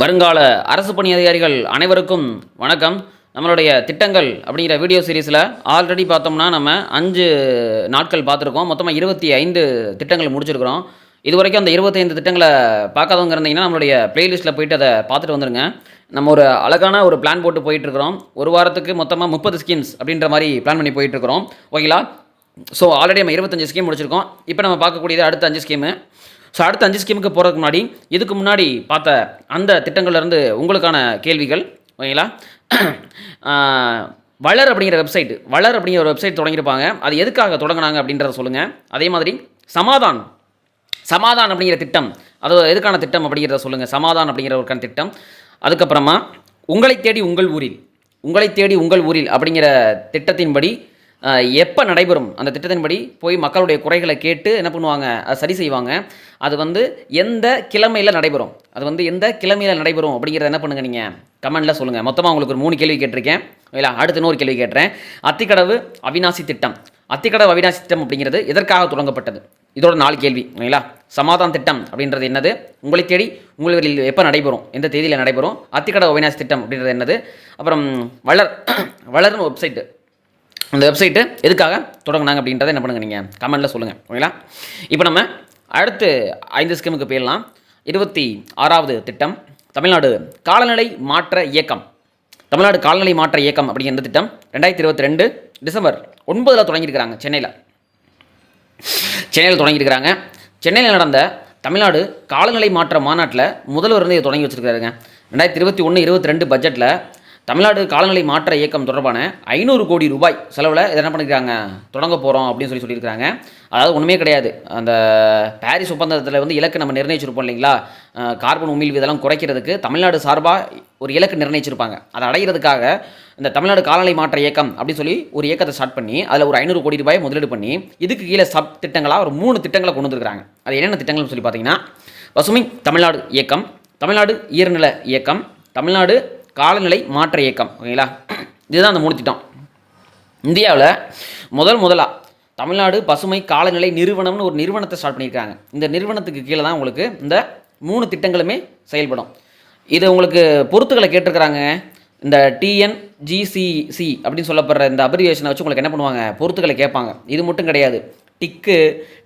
வருங்கால அரசு பணி அதிகாரிகள் அனைவருக்கும் வணக்கம். நம்மளுடைய திட்டங்கள் அப்படிங்கிற வீடியோ சீரிஸில் ஆல்ரெடி பார்த்தோம்னா நம்ம அஞ்சு நாட்கள் பார்த்துருக்கோம். மொத்தமாக இருபத்தி ஐந்து திட்டங்கள் முடிச்சிருக்கிறோம். இது வரைக்கும் அந்த இருபத்தைந்து திட்டங்களை பார்க்காதவங்க இருந்தீங்கன்னா நம்மளுடைய ப்ளேலிஸ்ட்டில் போயிட்டு அதை பார்த்துட்டு வந்துருங்க. நம்ம ஒரு அழகான ஒரு பிளான் போட்டு போயிட்டுருக்கிறோம். ஒரு வாரத்துக்கு மொத்தமாக முப்பது ஸ்கீம்ஸ் அப்படின்ற மாதிரி பிளான் பண்ணி போயிட்டுருக்கிறோம். ஓகேங்களா? ஸோ ஆல்ரெடி நம்ம இருபத்தஞ்சு ஸ்கீம் முடிச்சிருக்கோம். இப்போ நம்ம பார்க்கக்கூடியது அடுத்த அஞ்சு ஸ்கீமு ஸோ அடுத்த அஞ்சு ஸ்கீமுக்கு போகிறதுக்கு முன்னாடி இதுக்கு முன்னாடி பார்த்த அந்த திட்டங்கள்லேருந்து உங்களுக்கான கேள்விகள் ஓகேங்களா? வளர் அப்படிங்கிற வெப்சைட் வளர் அப்படிங்கிற ஒரு வெப்சைட் தொடங்கியிருப்பாங்க. அது எதுக்காக தொடங்கினாங்க அப்படின்றத சொல்லுங்கள் அதே மாதிரி சமாதான் சமாதான் அப்படிங்கிற திட்டம் அது எதுக்கான திட்டம் அப்படிங்கிறத சொல்லுங்கள் சமாதான் அப்படிங்கிற ஒரு திட்டம். அதுக்கப்புறமா உங்களை தேடி உங்கள் ஊரில் உங்களை தேடி உங்கள் ஊரில் அப்படிங்கிற திட்டத்தின்படி எப்போ நடைபெறும் அந்த திட்டத்தின்படி போய் மக்களுடைய குறைகளை கேட்டு என்ன பண்ணுவாங்க? அதை சரி செய்வாங்க. அது வந்து எந்த கிழமையில் நடைபெறும்? அது வந்து எந்த கிழமையில் நடைபெறும் அப்படிங்கிறத என்ன பண்ணுங்கள் நீங்கள் கமெண்டில் சொல்லுங்கள் மொத்தமாக உங்களுக்கு ஒரு மூணு கேள்வி கேட்டிருக்கேன். இல்லை அடுத்து இன்னொரு கேள்வி கேட்டுறேன். அத்திக்கடவு அவிநாசி திட்டம். அத்திக்கடவு அவிநாசி திட்டம் அப்படிங்கிறது எதற்காக தொடங்கப்பட்டது? இதோட நாலு கேள்வி ஓகேங்களா சமாதான திட்டம் அப்படின்றது என்னது? உங்களை தேடி உங்களில் எப்போ நடைபெறும்? எந்த தேதியில் நடைபெறும்? அத்திக்கடவு அவிநாசி திட்டம் அப்படின்றது என்னது? அப்புறம் வளர் வளர்னு வெப்சைட்டு அந்த வெப்சைட்டு எதுக்காக தொடங்கினாங்க அப்படின்றத என்ன பண்ணுங்க நீங்கள் கமெண்ட்டில் சொல்லுங்கள் ஓகேங்களா இப்போ நம்ம அடுத்து ஐந்து ஸ்கீமுக்கு போயிடலாம். இருபத்தி ஆறாவது திட்டம் தமிழ்நாடு காலநிலை மாற்ற இயக்கம். தமிழ்நாடு காலநிலை மாற்ற இயக்கம் அப்படிங்கிற திட்டம் ரெண்டாயிரத்தி இருபத்தி ரெண்டு டிசம்பர் ஒன்பதில் தொடங்கியிருக்கிறாங்க சென்னையில். சென்னையில் தொடங்கியிருக்கிறாங்க சென்னையில் நடந்த தமிழ்நாடு காலநிலை மாற்ற மாநாட்டில் முதல்வர் வந்து இதை தொடங்கி வச்சிருக்காருங்க ரெண்டாயிரத்தி இருபத்தி ஒன்று இருபத்தி ரெண்டு பட்ஜெட்டில் தமிழ்நாடு காலநிலை மாற்ற இயக்கம் தொடர்பான ஐநூறு கோடி ரூபாய் செலவில் இதை என்ன பண்ணிக்கிறாங்க? தொடங்க போகிறோம் அப்படின்னு சொல்லி சொல்லியிருக்காங்க அதாவது ஒன்றுமே கிடையாது. அந்த பாரிஸ் ஒப்பந்தத்தில் வந்து இலக்கு நம்ம நிர்ணயிச்சிருப்போம் இல்லைங்களா? கார்பன் உமிழ்வு இதெல்லாம் குறைக்கிறதுக்கு தமிழ்நாடு சார்பாக ஒரு இலக்கு நிர்ணயிச்சிருப்பாங்க. அதை அடைகிறதுக்காக இந்த தமிழ்நாடு காலநிலை மாற்ற இயக்கம் அப்படின்னு சொல்லி ஒரு இயக்கத்தை ஸ்டார்ட் பண்ணி அதில் ஒரு ஐநூறு கோடி ரூபாய் முதலீடு பண்ணி இதுக்கு கீழே சப் திட்டங்களாக ஒரு மூணு திட்டங்களை கொண்டு வந்திருக்காங்க அது என்னென்ன திட்டங்கள்னு சொல்லி பார்த்தீங்கன்னா பசுமை தமிழ்நாடு இயக்கம் தமிழ்நாடு ஈரநில இயக்கம் தமிழ்நாடு காலநிலை மாற்ற இயக்கம் ஓகேங்களா? இதுதான் அந்த மூணு திட்டம். இந்தியாவில் முதல் முதலாக தமிழ்நாடு பசுமை காலநிலை நிறுவனம்னு ஒரு நிறுவனத்தை ஸ்டார்ட் பண்ணியிருக்காங்க. இந்த நிறுவனத்துக்கு கீழே தான் உங்களுக்கு இந்த மூணு திட்டங்களுமே செயல்படும். இது உங்களுக்கு பொறுத்துக்களை கேட்டிருக்கிறாங்க. இந்த டிஎன்ஜிசிசி அப்படின்னு சொல்லப்படுற இந்த அப்ரிவேஷனை வச்சு உங்களுக்கு என்ன பண்ணுவாங்க? பொறுத்துக்களை கேட்பாங்க. இது மட்டும் கிடையாது. டிக்கு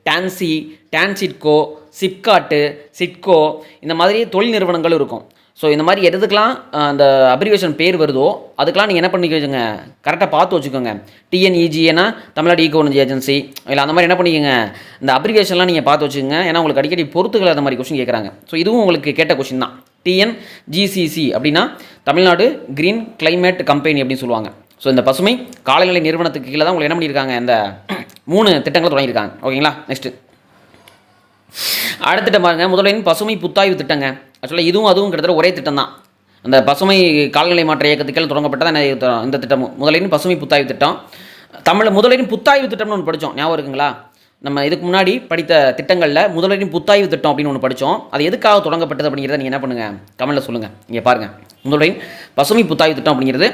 டான்சி டான்சிட்கோ சிப்காட்டு சிட்கோ இந்த மாதிரி தொழில் நிறுவனங்கள் இருக்கும். ஸோ இந்த மாதிரி எதுக்கெலாம் அந்த அப்ரிவேஷன் பேர் வருதோ அதுக்கெலாம் நீங்கள் என்ன பண்ணிக்கோங்க கரெக்டாக பார்த்து வச்சுக்கோங்க. டிஎன்இஜிஏனா தமிழ்நாடு ஈகோனஜி ஏஜென்சி இல்லை அந்த மாதிரி என்ன பண்ணிக்கோங்க? இந்த அப்ரிவேஷன்லாம் நீங்கள் பார்த்து வச்சுக்கோங்க. ஏன்னா உங்களுக்கு அடிக்கடி பொறுத்துக்கள் அந்த மாதிரி கொஷின் கேட்குறாங்க ஸோ இதுவும் உங்களுக்கு கேட்ட கொஷின் தான். டிஎன்ஜிசிசி அப்படின்னா தமிழ்நாடு கிரீன் கிளைமேட் கம்பெனி அப்படின்னு சொல்லுவாங்க. ஸோ இந்த பசுமை காலநிலை நிறுவனத்துக்கு கீழே தான் உங்களுக்கு என்ன பண்ணியிருக்காங்க இந்த மூணு திட்டங்களை தொடங்கியிருக்காங்க. ஓகேங்களா? நெக்ஸ்ட்டு அடுத்த திட்டம் பாருங்கள் முதலின் பசுமை புத்தாய்வு திட்டங்க. ஆக்சுவலாக இதுவும் அதுவும் கிட்டத்தட்ட ஒரே திட்டம் தான் அந்த பசுமை கால்நிலை மாற்ற இயக்கத்துக்கள் தொடங்கப்பட்டதான் இந்த இந்த திட்டமும் முதலின் பசுமை புத்தாய்வு திட்டம். தமிழ் முதலின் புத்தாய்வு திட்டம்னு ஒன்று படித்தோம் ஞாபகம் இருக்குங்களா? நம்ம இதுக்கு முன்னாடி படித்த திட்டங்களில் முதலின் புத்தாய்வு திட்டம் அப்படின்னு ஒன்று படித்தோம் அது எதுக்காக தொடங்கப்பட்டது அப்படிங்கிறத நீங்கள் என்ன பண்ணுங்கள் தமிழில் சொல்லுங்கள் இங்கே பாருங்கள் முதலின் பசுமை புத்தாய்வு திட்டம் அப்படிங்கிறது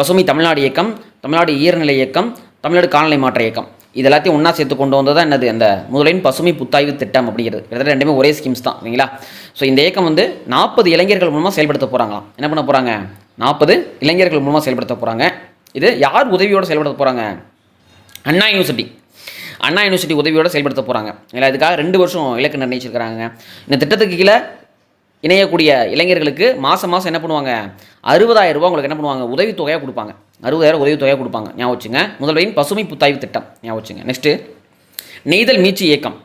பசுமை தமிழ்நாடு இயக்கம் தமிழ்நாடு ஈரநிலை இயக்கம் தமிழ்நாடு கால்நிலை மாற்ற இயக்கம். இது எல்லாத்தையும் ஒன்றா சேர்த்து கொண்டு வந்தது தான் என்னது? அந்த முதலின் பசுமை புத்தாய்வு திட்டம் அப்படிங்கிறது. கிட்டத்தட்ட ரெண்டுமே ஒரே ஸ்கீம்ஸ் தான் இல்லைங்களா? ஸோ இந்த இயக்கம் வந்து நாற்பது இளைஞர்கள் மூலமாக செயல்படுத்த போகிறாங்களாம் என்ன பண்ண போகிறாங்க நாற்பது இளைஞர்கள் மூலமாக செயல்படுத்த போகிறாங்க இது யார் உதவியோடு செயல்படுத்த போகிறாங்க அண்ணா யூனிவர்சிட்டி. அண்ணா யூனிவர்சிட்டி உதவியோடு செயல்படுத்த போகிறாங்க இல்லை இதுக்காக ரெண்டு வருஷம் இலக்கு நிர்ணயிச்சிருக்கிறாங்க இந்த திட்டத்துக்கு கீழே இணையக்கூடிய இளைஞர்களுக்கு மாதம் மாதம் என்ன பண்ணுவாங்க? அறுபதாயிரம் ரூபா உங்களுக்கு என்ன பண்ணுவாங்க? உதவித்தொகையாக கொடுப்பாங்க. அறுபதாயிரம் உதவித்தொகையாக கொடுப்பாங்க. ஞாபகம் வச்சுங்க. முதல்வரின் பசுமை புத்தாய்வு திட்டம். ஞாபகம் வச்சுங்க. நெக்ஸ்ட்டு நெய்தல் மீட்சி இயக்கம்.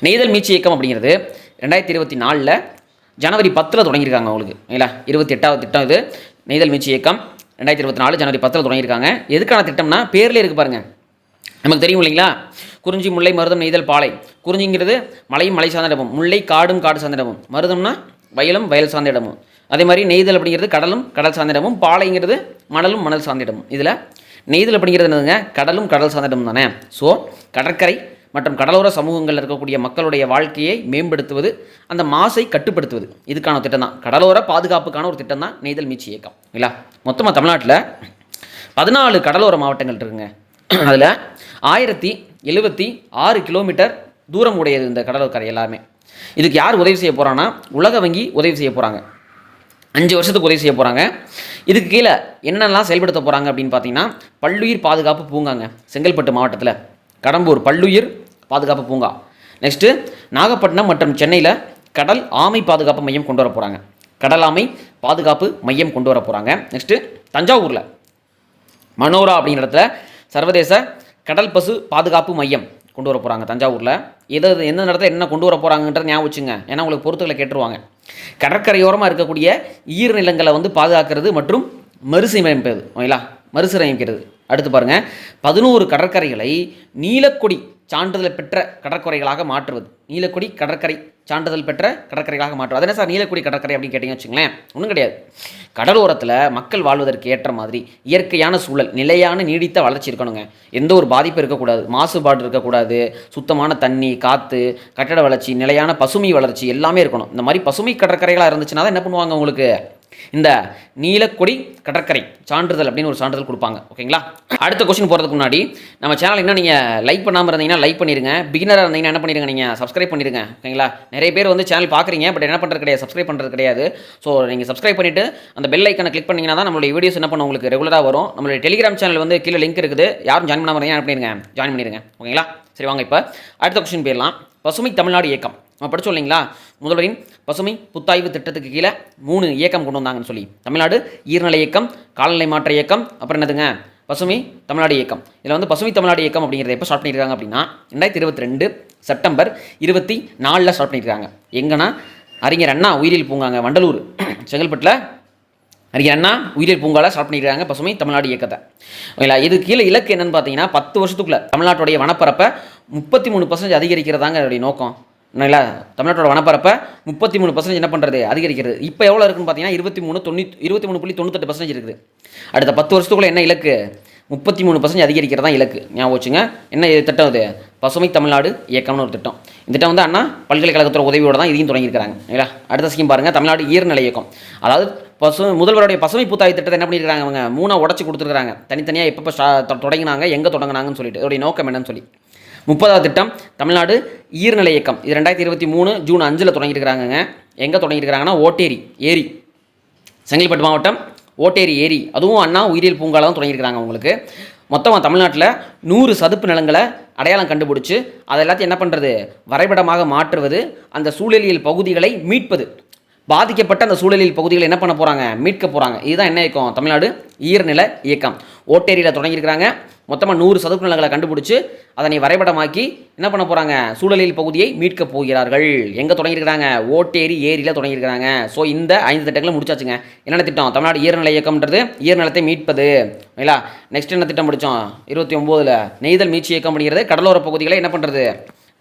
நெய்தல் மீட்சி இயக்கம் அப்படிங்கிறது ரெண்டாயிரத்தி இருபத்தி நாலில் ஜனவரி பத்தில் தொடங்கியிருக்காங்க அவங்களுக்கு. இல்லைங்களா? இருபத்தி எட்டாவது திட்டம் இது. நெய்தல் மீட்சி இயக்கம் ரெண்டாயிரத்தி இருபத்தி நாலு ஜனவரி பத்தில் தொடங்கியிருக்காங்க. எதுக்கான திட்டம்னா பேர்லேயே இருக்கு பாருங்கள் நமக்கு தெரியும் இல்லைங்களா? குறிஞ்சி முல்லை மருதம் நெய்தல் பாலை. குறிஞ்சிங்கிறது மலையும் மலை சார்ந்த இடமும். முல்லை காடும் காடு சார்ந்த இடமும். மருதம்னா வயலும் வயல் சார்ந்த இடமும். அதே மாதிரி நெய்தல் அப்படிங்கிறது கடலும் கடல் சார்ந்திடமும் பாலைங்கிறது மணலும் மணல் சார்ந்திடமும். இதில் நெய்தல் அப்படிங்கிறது என்னதுங்க? கடலும் கடல் சார்ந்திடம் தானே. ஸோ கடற்கரை மற்றும் கடலோர சமூகங்களில் இருக்கக்கூடிய மக்களுடைய வாழ்க்கையை மேம்படுத்துவது அந்த மாசை கட்டுப்படுத்துவது இதுக்கான திட்டம் தான் கடலோர பாதுகாப்புக்கான ஒரு திட்டம் தான் நெய்தல் மீட்சி இயக்கம். இல்லைங்களா மொத்தமாக தமிழ்நாட்டில் பதினாலு கடலோர மாவட்டங்கள் இருக்குங்க. அதில் ஆயிரத்தி எழுபத்தி ஆறு கிலோமீட்டர் தூரம் உடையது இந்த கடலோர கரை எல்லாமே. இதுக்கு யார் உதவி செய்ய போகிறான்னா உலக வங்கி உதவி செய்ய போகிறாங்க அஞ்சு வருஷத்துக்கு உதவி செய்ய போகிறாங்க இதுக்கு கீழே என்னென்னலாம் செயல்படுத்த போகிறாங்க அப்படின்னு பார்த்தீங்கன்னா பல்லுயிர் பாதுகாப்பு பூங்காங்க செங்கல்பட்டு மாவட்டத்தில். கடம்பூர் பல்லுயிர் பாதுகாப்பு பூங்கா. நெக்ஸ்ட்டு நாகப்பட்டினம் மற்றும் சென்னையில் கடல் ஆமை பாதுகாப்பு மையம் கொண்டு வர போகிறாங்க கடல் ஆமை பாதுகாப்பு மையம் கொண்டு வர போகிறாங்க நெக்ஸ்ட்டு தஞ்சாவூரில் மனோரா அப்படிங்கிற இடத்துல சர்வதேச கடல் பசு பாதுகாப்பு மையம் கொண்டு வர போகிறாங்க தஞ்சாவூரில். எது எந்த இடத்துல என்ன கொண்டு வர போகிறாங்கன்றத ஞாபகம் வச்சுங்க. ஏன்னா உங்களுக்கு பொறுத்துக்களை கேட்டுருவாங்க. கடற்கரையோரமாக இருக்கக்கூடிய ஈரநிலங்களை வந்து பாதுகாக்கிறது மற்றும் மறுசீரமைப்பது ஓகேங்களா? மறுசீரமைக்கிறது. அடுத்து பாருங்கள் பதினோரு கடற்கரைகளை நீலக்கொடி சான்றிதழ் பெற்ற கடற்கரைகளாக மாற்றுவது. நீலக்கொடி கடற்கரை சான்றிதழ் பெற்ற கடற்கரைகளாக மாற்றும். அதனால் சார் நீலக்குடி கடற்கரை அப்படின்னு கேட்டிங்க வச்சுங்களேன் ஒன்றும் கிடையாது. கடலோரத்தில் மக்கள் வாழ்வதற்கு ஏற்ற மாதிரி இயற்கையான சூழல் நிலையான நீடித்த வளர்ச்சி இருக்கணுங்க. எந்த ஒரு பாதிப்பும் இருக்கக்கூடாது. மாசுபாடு இருக்கக்கூடாது. சுத்தமான தண்ணி காற்று கட்டட வளர்ச்சி நிலையான பசுமை வளர்ச்சி எல்லாமே இருக்கணும். இந்த மாதிரி பசுமை கடற்கரைகளாக இருந்துச்சுன்னா தான் என்ன பண்ணுவாங்க உங்களுக்கு? இந்த நீலக்கொடி கடற்கரை சான்றிதழ் அப்படின்னு ஒரு சான்றிதழ் கொடுப்பாங்க. ஓகேங்களா? அடுத்த கொஸ்டின் போகிறதுக்கு முன்னாடி நம்ம சேனல் இன்னும் நீங்கள் லைக் பண்ணாமல் இருந்தீங்கன்னா லைக் பண்ணிடுங்க பிகினராக இருந்தீங்கன்னா என்ன பண்ணிடுங்க நீங்கள் சப்ஸ்கிரைப் பண்ணிடுங்க ஓகேங்களா? நிறைய பேர் வந்து சேனல் பார்க்குறீங்க பட் என்ன பண்ணுறது கிடையாது சப்ஸ்கிரைப் பண்ணுறது கிடையாது. ஸோ நீங்கள் சப்ஸ்கிரைப் பண்ணிவிட்டு அந்த பெல் ஐக்கனை கிளிக் பண்ணிங்கன்னா தான் நம்மளுடைய வீடியோஸ் என்ன பண்ண உங்களுக்கு ரெகுலராக வரும். நம்மளுடைய டெலிகிராம் சேனல் வந்து கீழே லிங்க் இருக்குது. யாரும் ஜாயின் பண்ணாமல் என்ன பண்ணிடுங்க ஜாயின் பண்ணிடுங்க ஓகேங்களா? சரி வாங்க இப்போ. அடுத்த கொஸ்டின் போயிடலாம். பசுமை தமிழ்நாடு இயக்கம். நம்ம படிச்சோம் இல்லைங்களா? முதல்வரின் பசுமை புத்தாய்வு திட்டத்துக்கு கீழே மூணு இயக்கம் கொண்டு வந்தாங்கன்னு சொல்லி. தமிழ்நாடு ஈர்நிலை இயக்கம் காலநிலை மாற்ற இயக்கம் அப்புறம் என்னதுங்க? பசுமை தமிழ்நாடு இயக்கம். இதில் வந்து பசுமை தமிழ்நாடு இயக்கம் அப்படிங்கிறத எப்போ ஸ்டார்ட் பண்ணியிருக்காங்க அப்படின்னா ரெண்டாயிரத்தி இருபத்தி ரெண்டு செப்டம்பர் இருபத்தி நாலில் ஸ்டார்ட் பண்ணியிருக்காங்க எங்கன்னா அறிஞர் அண்ணா உயிரியல் பூங்காங்க வண்டலூர் செங்கல்பட்டில் அறிஞர் அண்ணா உயிரியல் பூங்காவில் ஸ்டார்ட் பண்ணியிருக்காங்க பசுமை தமிழ்நாடு இயக்கத்தை. ஓகேங்களா? இது கீழே இலக்கு என்னன்னு பார்த்தீங்கன்னா பத்து வருஷத்துக்குள்ளே தமிழ்நாட்டுடைய வனப்பரப்பை முப்பத்தி மூணு பர்சன்டேஜ் அதிகரிக்கிறதாங்க அதோடைய நோக்கம். இல்லை தமிழ்நாட்டோட வனப்பரப்பை முப்பத்தி மூணு பர்சன்டேஜ் என்ன பண்ணுறது அதிகரிக்கிறது. இப்போ எவ்வளோ இருக்குன்னு பார்த்தீங்கன்னா இருபத்தி மூணு தொண்ணூற்றி இருபத்தி மூணு புள்ளி தொண்ணூத்தெட்டு பர்சன்டேஜ் இருக்குது. அடுத்த பத்து வருஷத்துக்குள்ள என்ன இலக்கு? முப்பத்தி மூணு பர்சன்டேஜ் அதிகரிக்கிறதா இலக்கு. ஞாபகம் வச்சுங்க. என்ன திட்டம் இது? பசுமை தமிழ்நாடு இயக்கம்னு ஒரு திட்டம். இந்த திட்டம் வந்து அண்ணா பல்கலைக்கழகத்தோட உதவியோட தான் இதையும் தொடங்கியிருக்காங்க இல்லைங்களா அடுத்த ஸ்கீம் பாருங்கள் தமிழ்நாடு ஈரநிலை இயக்கம். அதாவது பசு முதல்வருடைய பசுமை புத்தாய் திட்டத்தை என்ன பண்ணியிருக்காங்க அவங்க மூணாக உடச்சி கொடுத்துருக்காங்க தனித்தனியாக எப்போ ஸ்டா தொடங்கினாங்க எங்கே தொடங்கினாங்கன்னு சொல்லிட்டு. இதோடைய நோக்கம் என்னன்னு சொல்லி. முப்பதாவது திட்டம் தமிழ்நாடு ஈர்நிலை இயக்கம். இது ரெண்டாயிரத்தி இருபத்தி மூணு ஜூன் அஞ்சில் தொடங்கியிருக்கிறாங்கங்க. எங்கே தொடங்கியிருக்கிறாங்கன்னா ஓட்டேரி ஏரி. செங்கல்பட்டு மாவட்டம் ஓட்டேரி ஏரி. அதுவும் அண்ணா உயிரியல் பூங்கால தான் தொடங்கியிருக்கிறாங்க உங்களுக்கு. மொத்தமாக தமிழ்நாட்டில் நூறு சதுப்பு நிலங்களை அடையாளம் கண்டுபிடிச்சி அதை எல்லாத்தையும் என்ன பண்ணுறது வரைபடமாக மாற்றுவது அந்த சூழலியல் பகுதிகளை மீட்பது. பாதிக்கப்பட்ட அந்த சூழலில் பகுதிகளை என்ன பண்ண போகிறாங்க மீட்க போகிறாங்க இதுதான் என்ன இயக்கம்? தமிழ்நாடு ஈரநில இயக்கம். ஓட்டேரியில் தொடங்கியிருக்கிறாங்க. மொத்தமாக நூறு சதுப்பு நிலங்களை கண்டுபிடிச்சி அதனை வரைபடமாக்கி என்ன பண்ண போகிறாங்க சூழலில் பகுதியை மீட்க போகிறார்கள். எங்கே தொடங்கியிருக்கிறாங்க? ஓட்டேரி ஏரியில் தொடங்கியிருக்கிறாங்க. ஸோ இந்த ஐந்து திட்டங்களும் முடிச்சாச்சுங்க. என்னென்ன திட்டம்? தமிழ்நாடு ஈரநிலை இயக்கம்ன்றது ஈரநிலத்தை மீட்பது. ஓகேங்களா நெக்ஸ்ட் என்ன திட்டம் முடித்தோம் இருபத்தி ஒம்போதில் நெய்தல் மீட்சி இயக்கம் அப்படிங்கிறது கடலோர பகுதிகளை என்ன பண்ணுறது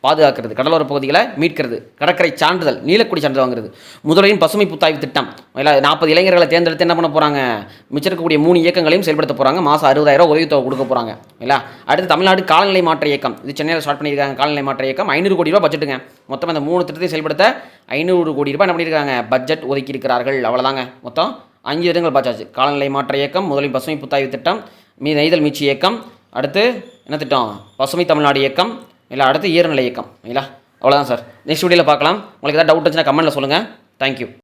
பாதுகாக்கிறது. கடலோர பகுதிகளை மீட்கிறது. கடற்கரை சான்றிதழ் நீலக்குடி சான்றிதழ் வாங்குறது. முதலையும் பசுமை புத்தாய்வு திட்டம். இல்லை நாற்பது இளைஞர்களை தேர்ந்தெடுத்து என்ன பண்ண போகிறாங்க மிச்சம் இருக்கக்கூடிய மூணு இயக்கங்களையும் செயல்படுத்த போகிறாங்க மாதம் அறுபதாயிரம் உதவித்தொகை கொடுக்க போகிறாங்க இல்லை அடுத்து தமிழ்நாடு காலநிலை மாற்ற இயக்கம். இது சென்னையில் ஸ்டார்ட் பண்ணியிருக்காங்க காலநிலை மாற்ற இயக்கம். ஐநூறு கோடி ரூபா பட்ஜெட்டுங்க மொத்தம் இந்த மூணு திட்டத்தை செயல்படுத்த ஐநூறு கோடி ரூபாய் என்ன பண்ணியிருக்காங்க? பட்ஜெட் ஒதுக்கி இருக்கிறார்கள். அவ்வளோதாங்க மொத்தம் அஞ்சு இடங்கள் பார்த்தாச்சு காலநிலை மாற்ற இயக்கம் முதலில் பசுமை புத்தாய்வு திட்டம் மீ நெய்தல் மீட்சி இயக்கம் அடுத்து என்ன திட்டம்? பசுமை தமிழ்நாடு இயக்கம் இல்லை அடுத்து ஈரநிலை இயக்கம். இல்லைங்களா அவ்வளோதான் சார் நெக்ஸ்ட் வீடியோவில் பார்க்கலாம். உங்களுக்கு ஏதாவது டவுட் இருந்துச்சுன்னா கமெண்ட்டில் சொல்லுங்கள் தேங்க்யூ